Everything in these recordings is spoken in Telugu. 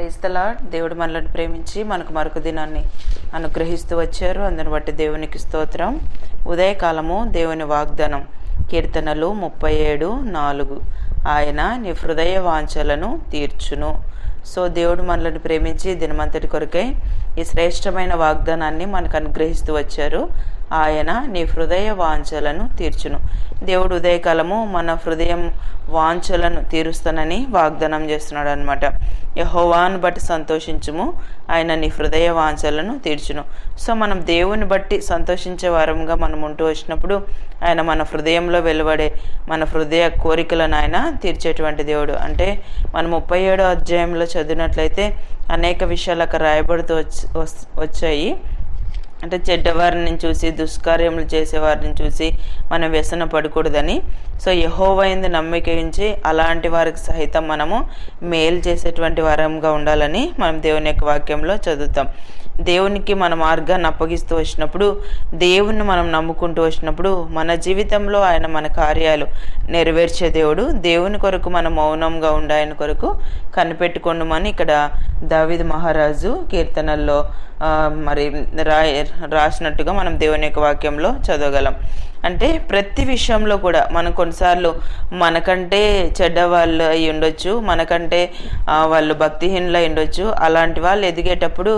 క్రైస్తలా దేవుడు మనల్ని ప్రేమించి మనకు మరొక దినాన్ని అనుగ్రహిస్తూ వచ్చారు. అందుని బట్టి దేవునికి స్తోత్రం. ఉదయకాలము దేవుని వాగ్దానం. కీర్తనలు ముప్పై ఏడు నాలుగు. ఆయన నీ హృదయ వాంఛలను తీర్చును. సో దేవుడు మనల్ని ప్రేమించి దినమంతటి కొరకై ఈ శ్రేష్టమైన వాగ్దానాన్ని మనకు అనుగ్రహిస్తూ వచ్చారు. ఆయన నీ హృదయ వాంఛలను తీర్చును. దేవుడు ఉదయకాలము మన హృదయం వాంఛలను తీరుస్తానని వాగ్దానం చేస్తున్నాడు అనమాట యహోవాను బట్టి సంతోషించుము ఆయన నీ హృదయ వాంఛలను తీర్చును. సో మనం దేవుని బట్టి సంతోషించే వారంగా మనం ఉంటూ వచ్చినప్పుడు ఆయన మన హృదయంలో వెలువడే మన హృదయ కోరికలను ఆయన తీర్చేటువంటి దేవుడు. అంటే మనం ముప్పై ఏడో అధ్యాయంలో చదివినట్లయితే అనేక విషయాలు అక్కడ రాయబడుతూ వచ్చి వచ్చాయి. అంటే చెడ్డవారిని చూసి దుష్కార్యములు చేసేవారిని చూసి మనం వ్యసన పడకూడదని. సో యహోవైంది నమ్మిక ఉంచి అలాంటి వారికి సహితం మనము మేలు చేసేటువంటి వారంగా ఉండాలని మనం దేవుని యొక్క వాక్యంలో చదువుతాం. దేవునికి మన మార్గాన్ని అప్పగిస్తూ వచ్చినప్పుడు దేవుణ్ణి మనం నమ్ముకుంటూ వచ్చినప్పుడు మన జీవితంలో ఆయన మన కార్యాలు నెరవేర్చే దేవుడు దేవుని కొరకు మనం మౌనంగా ఉండి ఆయన కొరకు కనిపెట్టుకోండమని ఇక్కడ దావిద్ మహారాజు కీర్తనల్లో మరి రాయ రాసినట్టుగా మనం దేవుని యొక్క వాక్యంలో చదవగలం. అంటే ప్రతి విషయంలో కూడా మనం కొన్నిసార్లు మనకంటే చెడ్డ వాళ్ళు అయి ఉండొచ్చు మనకంటే వాళ్ళు భక్తిహీనులు అయి ఉండొచ్చు. అలాంటి వాళ్ళు ఎదిగేటప్పుడు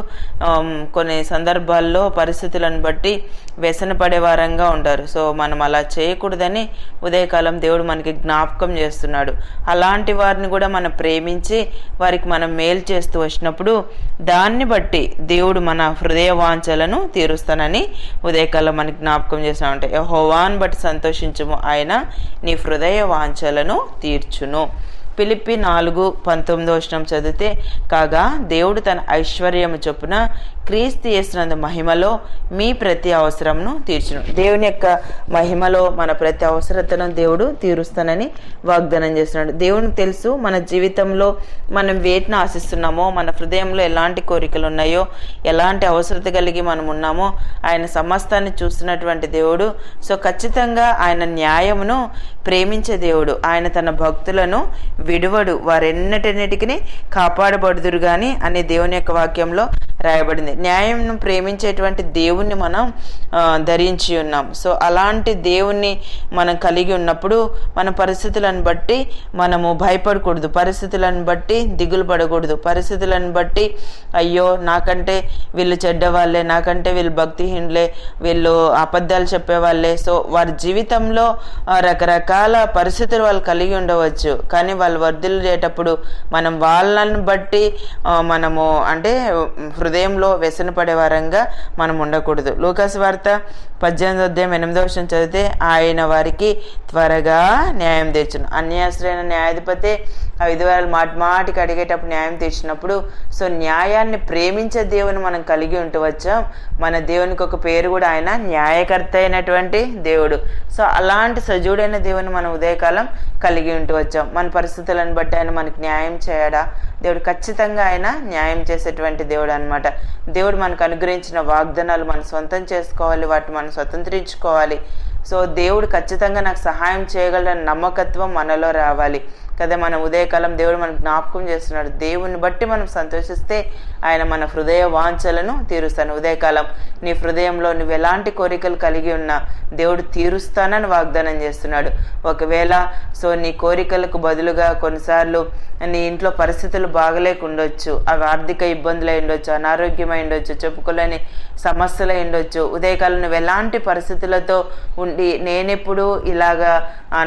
కొన్ని సందర్భాల్లో పరిస్థితులను బట్టి వ్యసన పడేవారంగా ఉంటారు. సో మనం అలా చేయకూడదని ఉదయకాలం దేవుడు మనకి జ్ఞాపకం చేస్తున్నాడు. అలాంటి వారిని కూడా మనం ప్రేమించి వారికి మనం మేలు చేస్తూ వచ్చినప్పుడు దాన్ని బట్టి దేవుడు మన హృదయ వాంఛలను తీరుస్తానని ఉదయకాలం మనకి జ్ఞాపకం చేస్తా ఉంటాయి. హోవాన్ బట్టి సంతోషించము ఆయన నీ హృదయ వాంఛలను తీర్చును. పిలిపి నాలుగు పంతొమ్మిదో వచనం చదివితే కాగా దేవుడు తన ఐశ్వర్యము చొప్పున క్రీస్తు చేసినందు మహిమలో మీ ప్రతి అవసరంను తీర్చును. దేవుని యొక్క మహిమలో మన ప్రతి అవసరతను దేవుడు తీరుస్తానని వాగ్దానం చేస్తున్నాడు. దేవునికి తెలుసు మన జీవితంలో మనం వేటిని ఆశిస్తున్నామో మన హృదయంలో ఎలాంటి కోరికలు ఉన్నాయో ఎలాంటి అవసరత కలిగి మనం ఉన్నామో ఆయన సమస్తాన్ని చూస్తున్నటువంటి దేవుడు. సో ఖచ్చితంగా ఆయన న్యాయమును ప్రేమించే దేవుడు. ఆయన తన భక్తులను విడువడు. వారెన్నటన్నిటికీ కాపాడబడుదురు కానీ అనే దేవుని యొక్క వాక్యంలో రాయబడింది. న్యాయంను ప్రేమించేటువంటి దేవుణ్ణి మనం ధరించి ఉన్నాం. సో అలాంటి దేవుణ్ణి మనం కలిగి ఉన్నప్పుడు మన పరిస్థితులను బట్టి మనము భయపడకూడదు. పరిస్థితులను బట్టి దిగులు పడకూడదు. పరిస్థితులను బట్టి అయ్యో నాకంటే వీళ్ళు చెడ్డవాళ్ళే నాకంటే వీళ్ళు భక్తిహీనులే వీళ్ళు అబద్ధాలు చెప్పేవాళ్ళే. సో వారి జీవితంలో రకరకాల పరిస్థితులు వాళ్ళు కలిగి ఉండవచ్చు. కానీ వాళ్ళు వర్ధిల్లేటప్పుడు మనం వాళ్ళని బట్టి మనము అంటే హృదయంలో వ్యసన పడే వారంగా మనం ఉండకూడదు. లూకాస్ వార్త పద్దెనిమిది అధ్యాయం ఎనిమిదో విషయం చదివితే ఆయన వారికి త్వరగా న్యాయం తీర్చును అన్యాశ్రయన న్యాయాధిపతి ఆ విధవరాలు మాటి మాటికి అడిగేటప్పుడు న్యాయం తీర్చినప్పుడు సో న్యాయాన్ని ప్రేమించే దేవుని మనం కలిగి ఉండవచ్చాం మన దేవునికి ఒక పేరు కూడా ఆయన న్యాయకర్త అయినటువంటి దేవుడు. సో అలాంటి సజీవుడైన దేవుని మనం ఉదయకాలం కలిగి ఉండవచ్చాం మన పరిస్థితులను బట్టి ఆయన మనకి న్యాయం చేయడా? దేవుడు ఖచ్చితంగా ఆయన న్యాయం చేసేటువంటి దేవుడు అనమాట దేవుడు మనకు అనుగ్రహించిన వాగ్దానాలు మనం సొంతం చేసుకోవాలి వాటిని మనం స్వతంత్రించుకోవాలి. సో దేవుడు ఖచ్చితంగా నాకు సహాయం చేయగలడని నమ్మకత్వం మనలో రావాలి. కదా మన ఉదయకాలం దేవుడు మనం జ్ఞాపకం చేస్తున్నాడు. దేవుని బట్టి మనం సంతోషిస్తే ఆయన మన హృదయ వాంఛలను తీరుస్తాను ఉదయకాలం నీ హృదయంలో నువ్వు ఎలాంటి కోరికలు కలిగి ఉన్నా దేవుడు తీరుస్తానని వాగ్దానం చేస్తున్నాడు. ఒకవేళ సో నీ కోరికలకు బదులుగా కొన్నిసార్లు నీ ఇంట్లో పరిస్థితులు బాగలేకుండొచ్చు అవి ఆర్థిక ఇబ్బందులు ఉండొచ్చు అనారోగ్యమై ఉండొచ్చు చెప్పుకోలేని సమస్యలు ఉండొచ్చు ఉదయకాలం నువ్వు ఎలాంటి పరిస్థితులతో ఉండి నేనెప్పుడు ఇలాగా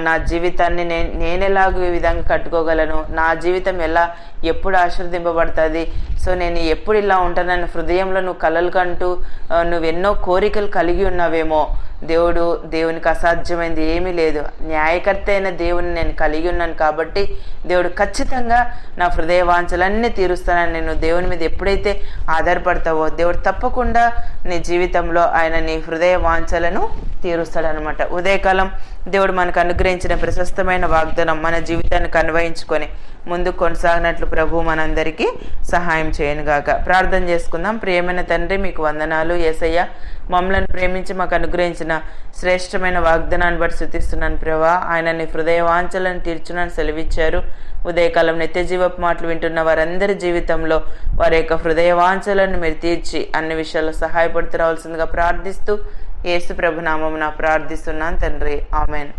నా జీవితాన్ని నేను నేనెలాగ ఈ విధంగా కట్టుకోగలను. నా జీవితం ఎలా ఎప్పుడు ఆశీర్దింపబడుతుంది సో నేను ఎప్పుడు ఇలా ఉంటానని హృదయంలో నువ్వు కలలు కంటూ నువ్వెన్నో నువ్వు ఎన్నో కోరికలు కలిగి ఉన్నావేమో. దేవుడు దేవునికి అసాధ్యమైనది ఏమీ లేదు. న్యాయకర్త అయిన దేవుని నేను కలిగి ఉన్నాను కాబట్టి దేవుడు ఖచ్చితంగా నా హృదయ వాంఛలన్నీ తీరుస్తానని నేను దేవుని మీద ఎప్పుడైతే ఆధారపడతావో దేవుడు తప్పకుండా నీ జీవితంలో ఆయన నీ హృదయ వాంఛలను తీరుస్తాడనమాట. ఉదయకాలం దేవుడు మనకు అనుగ్రహించిన ప్రశస్తమైన వాగ్దానం మన జీవితానికి అన్వయించుకొని ముందు కొనసాగినట్లు ప్రభు మనందరికీ సహాయం చేయనుగాక. ప్రార్థన చేసుకుందాం. ప్రియమైన తండ్రి మీకు వందనాలు. ఏసయ్య మమ్మలను ప్రేమించి మాకు అనుగ్రహించిన శ్రేష్టమైన వాగ్దానాన్ని బట్టి శుతిస్తున్నాను ప్రభా. ఆయన నీ హృదయ వాంఛలను తీర్చునని సెలవిచ్చారు. ఉదయకాలం నిత్యజీవపు మాటలు వింటున్న వారందరి జీవితంలో వారి యొక్క హృదయ వాంఛలను మీరు తీర్చి అన్ని విషయాల్లో సహాయపడుతూ రావాల్సిందిగా ప్రార్థిస్తూ యేసు ప్రభు నా ప్రార్థిస్తున్నాను తండ్రి. ఆమెన్.